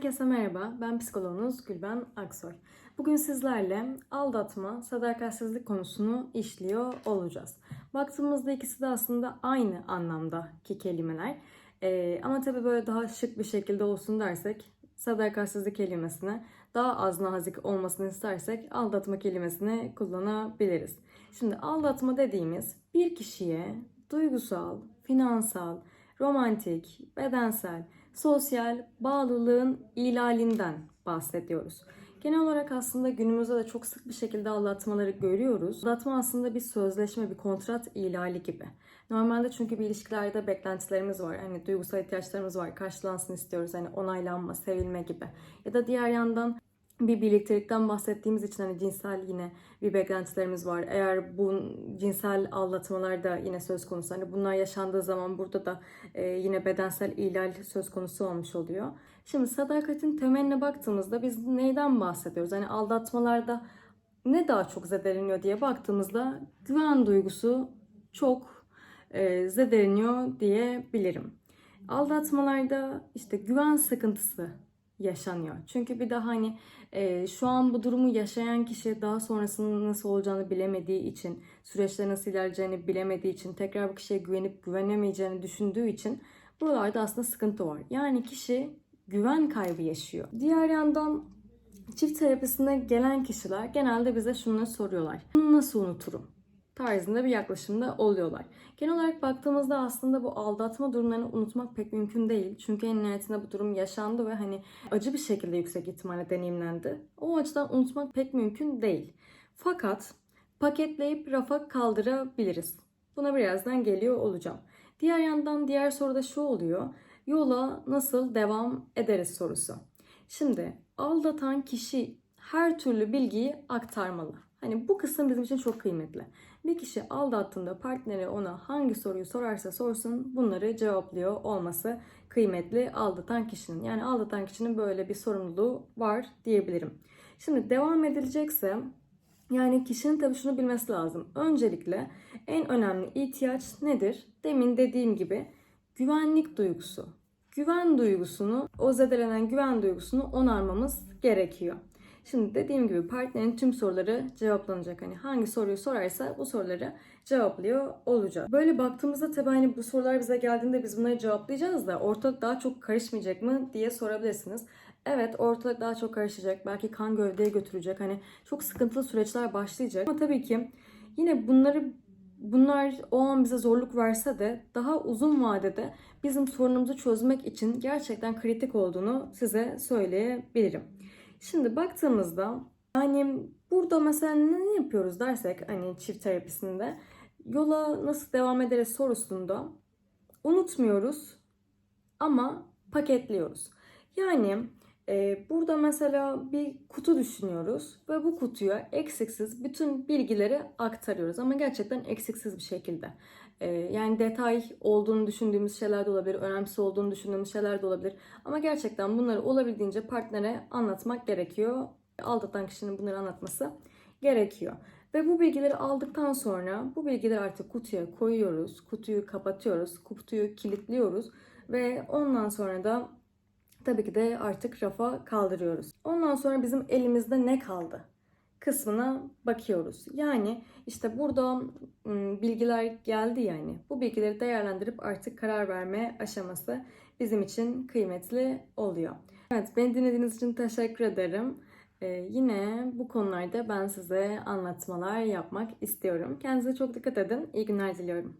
Herkese merhaba, ben psikoloğunuz Gülben Aksoy. Bugün sizlerle aldatma, sadakatsizlik konusunu işliyor olacağız. Baktığımızda ikisi de aslında aynı anlamdaki kelimeler. Ee, ama tabii böyle daha şık bir şekilde olsun dersek, sadakatsizlik kelimesine daha az nazik olmasını istersek aldatma kelimesini kullanabiliriz. Şimdi aldatma dediğimiz bir kişiye duygusal, finansal, romantik, bedensel, sosyal bağlılığın ihlalinden bahsediyoruz. Genel olarak aslında günümüzde de çok sık bir şekilde aldatmaları görüyoruz. Aldatma aslında bir sözleşme, bir kontrat ihlali gibi. Normalde çünkü bir ilişkilerde beklentilerimiz var. Hani duygusal ihtiyaçlarımız var. Karşılansın istiyoruz. Hani onaylanma, sevilme gibi. Ya da diğer yandan bir birliktelikten bahsettiğimiz için hani cinsel yine bir beklentilerimiz var. Eğer bu cinsel aldatmalar da yine söz konusu. Hani bunlar yaşandığı zaman burada da e, yine bedensel ihlal söz konusu olmuş oluyor. Şimdi sadakatin temeline baktığımızda biz neyden bahsediyoruz? Hani aldatmalarda ne daha çok zedeleniyor diye baktığımızda güven duygusu çok e, zedeleniyor diyebilirim. Aldatmalarda işte güven sıkıntısı yaşanıyor. Çünkü bir daha hani e, şu an bu durumu yaşayan kişi daha sonrasının nasıl olacağını bilemediği için, süreçte nasıl ilerleyeceğini bilemediği için, tekrar bu kişiye güvenip güvenemeyeceğini düşündüğü için buralarda aslında sıkıntı var. Yani kişi güven kaybı yaşıyor. Diğer yandan çift terapisine gelen kişiler genelde bize şunu soruyorlar. Bunu nasıl unuturum? Tarzında bir yaklaşımda oluyorlar. Genel olarak baktığımızda aslında bu aldatma durumlarını unutmak pek mümkün değil. Çünkü en nihayetinde bu durum yaşandı ve hani acı bir şekilde yüksek ihtimalle deneyimlendi. O açıdan unutmak pek mümkün değil. Fakat paketleyip rafa kaldırabiliriz. Buna birazdan geliyor olacağım. Diğer yandan diğer soruda şu oluyor. Yola nasıl devam ederiz sorusu. Şimdi aldatan kişi her türlü bilgiyi aktarmalı. Hani bu kısım bizim için çok kıymetli. Bir kişi aldattığında partneri ona hangi soruyu sorarsa sorsun bunları cevaplıyor olması kıymetli aldatan kişinin. Yani aldatan kişinin böyle bir sorumluluğu var diyebilirim. Şimdi devam edilecekse yani kişinin tabii şunu bilmesi lazım. Öncelikle en önemli ihtiyaç nedir? Demin dediğim gibi güvenlik duygusu. Güven duygusunu, o zedelenen güven duygusunu onarmamız gerekiyor. Şimdi dediğim gibi partnerin tüm soruları cevaplanacak. Hani hangi soruyu sorarsa bu soruları cevaplıyor olacak. Böyle baktığımızda tabii hani bu sorular bize geldiğinde biz bunları cevaplayacağız da ortalık daha çok karışmayacak mı diye sorabilirsiniz. Evet ortalık daha çok karışacak. Belki kan gövdeye götürecek. Hani çok sıkıntılı süreçler başlayacak. Ama tabii ki yine bunları bunlar o an bize zorluk verse de daha uzun vadede bizim sorunumuzu çözmek için gerçekten kritik olduğunu size söyleyebilirim. Şimdi baktığımızda yani burada mesela ne yapıyoruz dersek hani çift terapisinde yola nasıl devam ederiz sorusunda unutmuyoruz ama paketliyoruz. Yani burada mesela bir kutu düşünüyoruz ve bu kutuya eksiksiz bütün bilgileri aktarıyoruz ama gerçekten eksiksiz bir şekilde. E, yani detay olduğunu düşündüğümüz şeyler de olabilir, önemsiz olduğunu düşündüğümüz şeyler de olabilir. Ama gerçekten bunları olabildiğince partnere anlatmak gerekiyor. Aldatan kişinin bunları anlatması gerekiyor. Ve bu bilgileri aldıktan sonra bu bilgileri artık kutuya koyuyoruz. Kutuyu kapatıyoruz. Kutuyu kilitliyoruz. Ve ondan sonra da tabii ki de artık rafa kaldırıyoruz. Ondan sonra bizim elimizde ne kaldı? kısmına bakıyoruz. Yani işte burada bilgiler geldi yani. Bu bilgileri değerlendirip artık karar verme aşaması bizim için kıymetli oluyor. Evet beni dinlediğiniz için teşekkür ederim. Ee, yine bu konularda ben size anlatmalar yapmak istiyorum. Kendinize çok dikkat edin. İyi günler diliyorum.